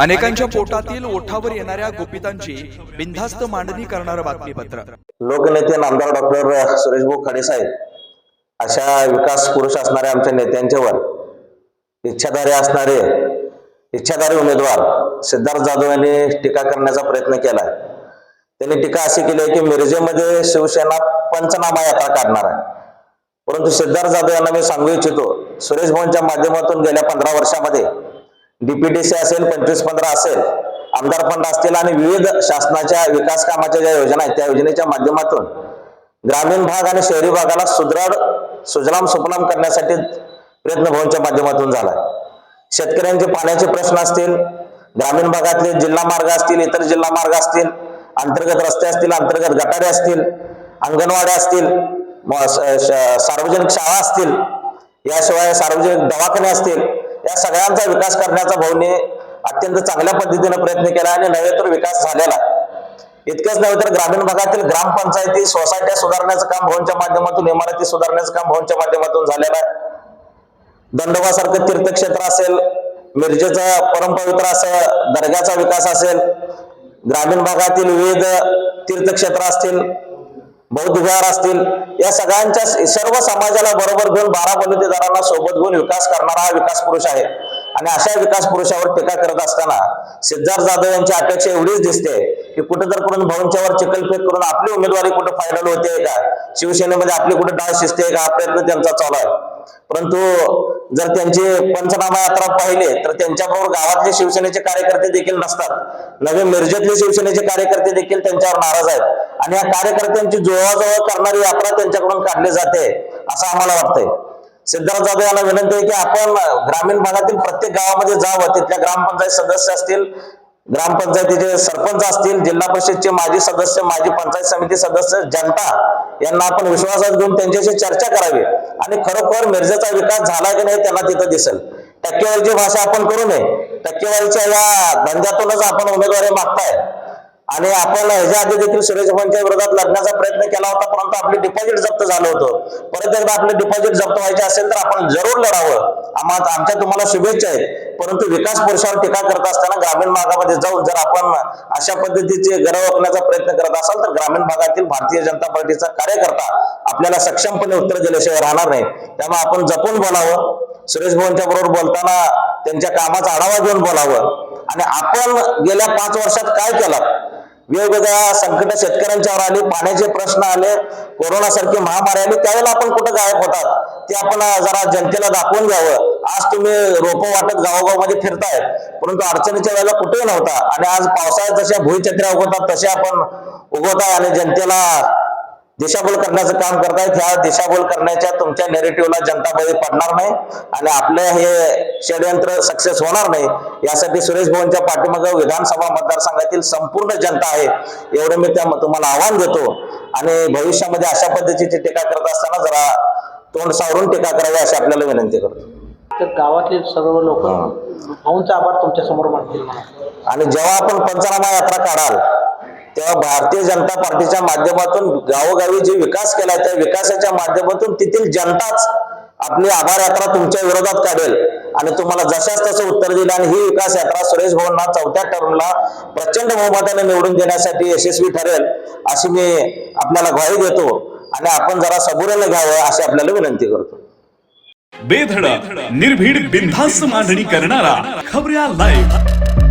अनेकांच्या पोटातील ओठावर येणाऱ्या गोपितांची बिनधास्त मांडणी करणारं बातमीपत्र. लोकनेते नामदार डॉक्टर सुरेश भाऊ साहेब अशा विकास पुरुष असणाऱ्या आमच्या नेत्यांच्यावर इच्छाधारे असणारे इच्छाधारी उमेदवार सिद्धार्थ जाधव यांनी टीका करण्याचा प्रयत्न केला त्यांनी टीका अशी केली आहे की मिरजेमध्ये शिवसेना पंचनामा यात्रा काढणार आहे. परंतु सिद्धार्थ जाधव यांना मी सांगू इच्छितो सुरेश भाऊंच्या माध्यमातून गेल्या पंधरा वर्षामध्ये डीपीडीसी असेल पंचवीस पंधरा असेल आमदार फंड असतील आणि विविध शासनाच्या विकास कामाच्या ज्या योजना आहेत त्या योजनेच्या माध्यमातून ग्रामीण भाग आणि शहरी भागाला सुदृढ सुजलाम सुफलाम करण्यासाठी प्रयत्न भवनच्या माध्यमातून झाला शेतकऱ्यांचे पाण्याचे प्रश्न असतील ग्रामीण भागातले जिल्हा मार्ग असतील इतर जिल्हा मार्ग असतील अंतर्गत रस्ते असतील अंतर्गत गटारे असतील अंगणवाड्या असतील म- स- श- सार्वजनिक शाळा असतील याशिवाय सार्वजनिक दवाखाने असतील या सगळ्यांचा विकास करण्याचा भाऊने अत्यंत चांगल्या पद्धतीने प्रयत्न केला आणि नव्हे तर विकास झालेला इतकंच नव्हे तर ग्रामीण भागातील ग्रामपंचायती सोसायट्या सुधारण्याचं काम भवनच्या माध्यमातून इमारती सुधारण्याचं काम भवनच्या माध्यमातून झालेलं आहे. दंडोबासारखं तीर्थक्षेत्र असेल मिरजेचं परमपवित्र असं दर्ग्याचा विकास असेल ग्रामीण भागातील विविध तीर्थक्षेत्र असतील बौद्ध असतील या सगळ्यांच्या सर्व समाजाला बरोबर घेऊन बारा बलुतेदारांना सोबत घेऊन विकास करणारा हा विकास पुरुष आहे. आणि अशा विकास पुरुषावर टीका करत असताना सिद्धार्थ जाधव यांची अपेक्षा एवढीच दिसते की कुठे तर करून भाऊंच्यावर चिकलफेक करून आपली उमेदवारी कुठे फायनल होते का? शिवसेनेमध्ये आपली कुठे डाळ शिजते का? हा प्रयत्न त्यांचा चालू आहे. परंतु जर त्यांचे पंचनामा यात्रा पाहिले तर त्यांच्याबरोबर गावातले शिवसेनेचे कार्यकर्ते देखील नसतात. नवे मिरजेतले शिवसेनेचे कार्यकर्ते देखील त्यांच्यावर नाराज आहेत. आणि या कार्यकर्त्यांची जुळवाजुळव करणारी यात्रा त्यांच्याकडून काढली जाते असं आम्हाला वाटतंय. सिद्धार्थ जाधव यांना विनंती आहे की आपण ग्रामीण भागातील प्रत्येक गावामध्ये जावं तिथल्या ग्रामपंचायत सदस्य असतील ग्रामपंचायतीचे सरपंच असतील जिल्हा परिषदचे माजी सदस्य माजी पंचायत समिती सदस्य जनता यांना आपण विश्वासात घेऊन त्यांच्याशी चर्चा करावी. आणि खरोखर मिरजेचा विकास झाला की नाही त्यांना तिथं दिसेल. टक्केवारीची भाषा आपण करू नये. टक्केवारीच्या या धंद्यातूनच आपण उमेदवारी मागताय. आणि आपण ह्याच्या आधी देखील सुरेश भाऊंच्या विरोधात लढण्याचा प्रयत्न केला होता परंतु आपले डिपॉझिट जप्त झालं होतं. परत एकदा आपले डिपॉझिट जप्त व्हायचे असेल तर आपण जरूर लढावं. आम्हा आमच्या तुम्हाला शुभेच्छा आहेत. परंतु विकास पुरुषावर टीका करत असताना ग्रामीण भागामध्ये जाऊन जर आपण अशा पद्धतीचे गरव ओळखण्याचा प्रयत्न करत असाल तर ग्रामीण भागातील भारतीय जनता पार्टीचा कार्यकर्ता आपल्याला सक्षमपणे उत्तर दिल्याशिवाय राहणार नाही. त्यामुळे आपण जपून बोलावं. सुरेश भवनच्या बरोबर बोलताना त्यांच्या कामाचा आढावा घेऊन बोलावं. आणि आपण गेल्या पाच वर्षात काय केलं? वेगवेगळ्या संकट शेतकऱ्यांच्यावर आले पाण्याचे प्रश्न आले कोरोना सारखी महामारी आली त्यावेळेला आपण कुठं गायब होतात? ते आपण जरा जनतेला दाखवून घ्यावं. आज तुम्ही रोपं वाटत गावोगावमध्ये फिरताय परंतु अडचणीच्या वेळेला कुठेही नव्हता. आणि आज पावसाळ्यात जशा भुईचत्र्या उगवतात तसे आपण उगवताय आणि जनतेला दिशाभूल करण्याचं काम करतायत. ह्या दिशाभूल करण्याच्या तुमच्या नेरेटिव्हला जनता बळी पडणार नाही आणि आपलं हे षडयंत्र सक्सेस होणार नाही. यासाठी सुरेश भाऊंच्या पाठीमागं विधानसभा मतदारसंघातील संपूर्ण जनता आहे. एवढं मी त्या तुम्हाला आव्हान देतो. आणि भविष्यामध्ये अशा पद्धतीची टीका करत असताना जरा तोंड सावरून टीका करावी अशी आपल्याला विनंती करतो. तर गावातले सर्व लोक भाऊंचा आभार तुमच्यासमोर आणि जेव्हा आपण पंचनामा यात्रा काढाल तेव्हा भारतीय जनता पार्टीच्या माध्यमातून गावोगावी जे विकास केला त्या विकासाच्या माध्यमातून तेथील जनताच आपली आभार यात्रा तुमच्या विरोधात काढेल. आणि तुम्हाला जशाच तसं उत्तर दिलं आणि ही विकास यात्रा सुरेश भवनना चौथ्या टर्मला प्रचंड बहुमताने निवडून देण्यासाठी यशस्वी ठरेल अशी मी आपल्याला ग्वाही देतो. आणि आपण जरा सबुरीने घ्यावं अशी आपल्याला विनंती करतो. बेधडक निर्भीड बिनधास्त मांडणी करणारा खबऱ्या लाईव्ह